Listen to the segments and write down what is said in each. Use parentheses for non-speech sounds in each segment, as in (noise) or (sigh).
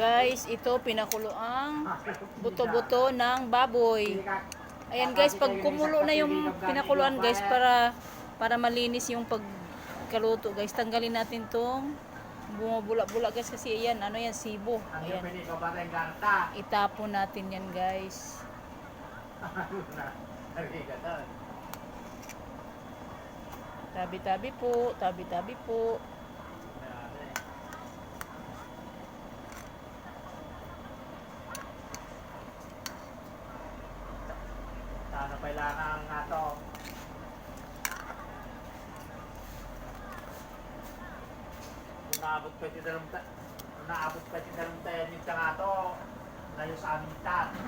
Guys, ito pinakulo ang buto-buto ng baboy. Ayan guys, pag kumulo na yung pinakuluan guys para para malinis yung pagkaluto guys, tanggalin natin tong bumubula-bula guys kasi ayan, ano yan, sibo. Ayan. Itapon natin yan guys. Tabi-tabi po, tabi-tabi po. Kailangan nga to. Kung naabot pa si kung naabot pa si dalawang tayo yung nga to, layo sa aming tat. (laughs)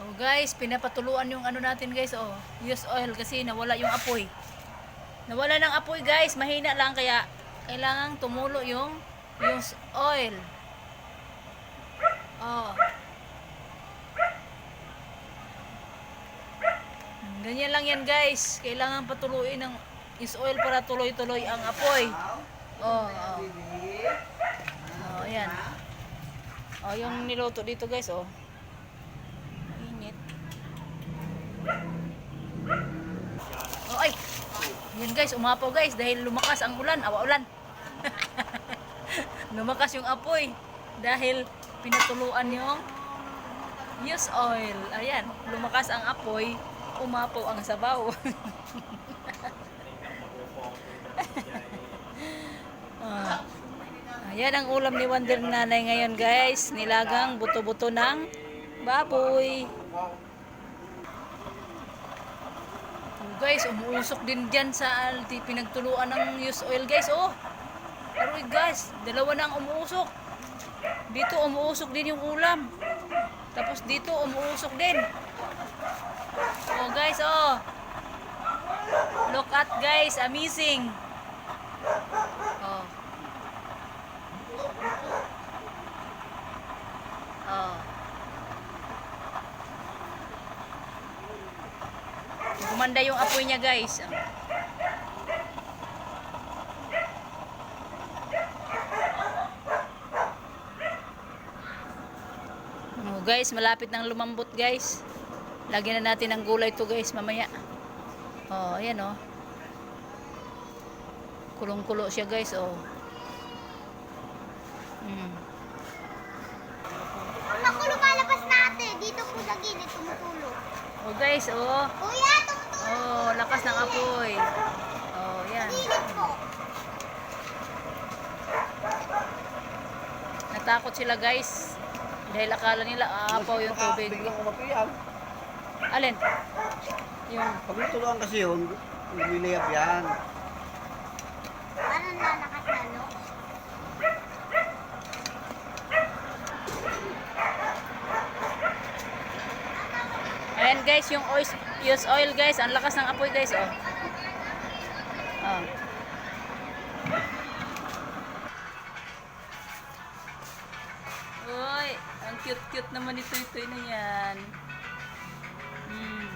Oh guys, pinapatuluan yung ano natin guys, oh. Use oil kasi nawala yung apoy. Nawala ng apoy guys, mahina lang kaya kailangang tumulo yung use oil. Oh. Ganyan lang yan guys. Kailangan patuluin ng use oil para tuloy-tuloy ang apoy. Oh, oh. Oh, ayan. Oh, yung niluto dito guys, oh. Init. Oh, ay! Yan guys, umapaw guys dahil lumakas ang ulan. Awa ulan. Lumakas yung apoy dahil pinatuluan yung use oil. Ayan, lumakas ang apoy, umapaw ang sabaw. (laughs) Ah. Ayan ang ulam ni Wonder Nanay ngayon guys. Nilagang buto-buto ng baboy. Oh, guys, umuusok din dyan sa pinagtuluan ng use oil guys. Oh, eh, guys, dalawa na ang umuusok. Dito umuusok din yung ulam. Tapos dito umuusok din. Oh guys, oh. Look at guys, amazing. Oh. Oh. Gumanda yung apoy niya, guys. Oh, guys, malapit nang lumambot, guys. Lagyan na natin ng gulay to, guys, mamaya. Oh, ayan, oh. Kulong-kulo siya, guys, oh. Mm. Ako lumalabas na ate. Dito po sa gilid tumutulog. Oh, guys, oh. Kuya, tumutulog. Oh, lakas ng apoy. Oh, yan. Gilid po. Natakot sila, guys. Dahil akala nila aapaw yung tubig. Biglang umapiyan. Alin? Yung Pag natuluan kasi yun, liliyap yan. Parang lalakas na, no? Ayan guys, yung oil, use oil guys. Ang lakas ng apoy guys, oh. Oh. cute-cute naman ni Toy Toy na yan. Mm.